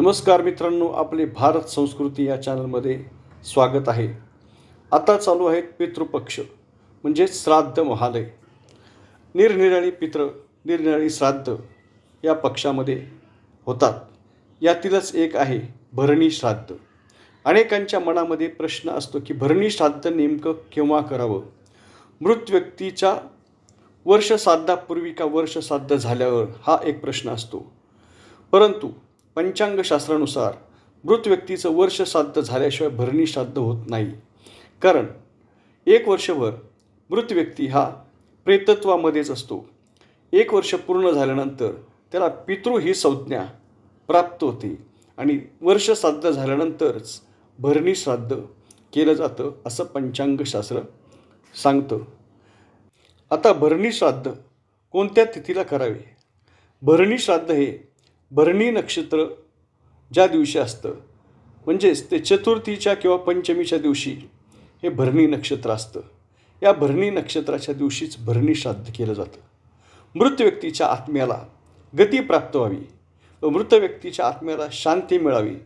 नमस्कार मित्रांनो आपले भारत संस्कृती या चॅनलमध्ये स्वागत आहे. आता चालू आहेत पितृपक्ष म्हणजे श्राद्ध महालय. निरनिराळी पित्र निरनिराळी श्राद्ध या पक्षामध्ये होतात. यातीलच एक आहे भरणी श्राद्ध. अनेकांच्या मनामध्ये प्रश्न असतो की भरणी श्राद्ध नेमकं केव्हा करावं? मृत व्यक्तीच्या वर्ष श्राद्धापूर्वी का वर्ष श्राद्ध झाल्यावर? हा एक प्रश्न असतो. परंतु पंचांगशास्त्रानुसार मृत व्यक्तीचं वर्ष श्राद्ध झाल्याशिवाय भरणी श्राद्ध होत नाही. कारण एक वर्षभर मृत व्यक्ती हा प्रेतत्वामध्येच असतो. एक वर्ष पूर्ण झाल्यानंतर त्याला पितृ ही संज्ञा प्राप्त होते आणि वर्ष श्राद्ध झाल्यानंतरच भरणी श्राद्ध केलं जातं असं पंचांगशास्त्र सांगतं. आता भरणी श्राद्ध कोणत्या तिथीला करावे? भरणी श्राद्ध हे भरणी नक्षत्र ज्या दिवशी असतं म्हणजेच ते चतुर्थीच्या किंवा पंचमीच्या दिवशी हे भरणी नक्षत्र असतं. या भरणी नक्षत्राच्या दिवशीच भरणी श्राद्ध केलं जातं. मृत व्यक्तीच्या आत्म्याला गती प्राप्त व्हावी व मृत व्यक्तीच्या आत्म्याला शांती मिळावी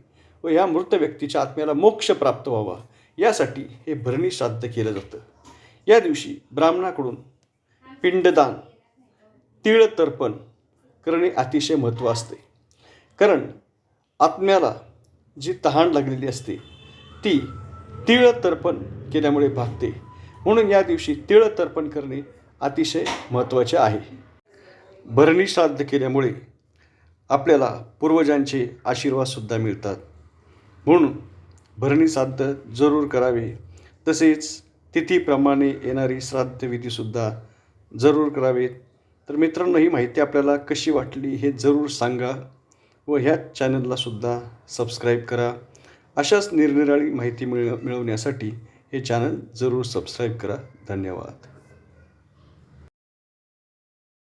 व या मृत व्यक्तीच्या आत्म्याला मोक्ष प्राप्त व्हावा यासाठी हे भरणी श्राद्ध केलं जातं. या दिवशी ब्राह्मणाकडून पिंडदान तीळ तर्पण करणे अतिशय महत्त्व असते. कारण आत्म्याला जी तहान लागलेली असते ती तीळ तर्पण केल्यामुळे भागते. म्हणून या दिवशी तीळ तर्पण करणे अतिशय महत्त्वाचे आहे. भरणी श्राद्ध केल्यामुळे आपल्याला पूर्वजांचे आशीर्वादसुद्धा मिळतात. म्हणून भरणी श्राद्ध जरूर करावे. तसेच तिथीप्रमाणे येणारी श्राद्धविधीसुद्धा जरूर करावेत. तर मित्रांनो ही माहिती आपल्याला कशी वाटली हे जरूर सांगा. व ह्या चॅनललासुद्धा सबस्क्राईब करा. अशाच निरनिराळी माहिती मिळ मिळवण्यासाठी हे चॅनल जरूर सबस्क्राईब करा. धन्यवाद.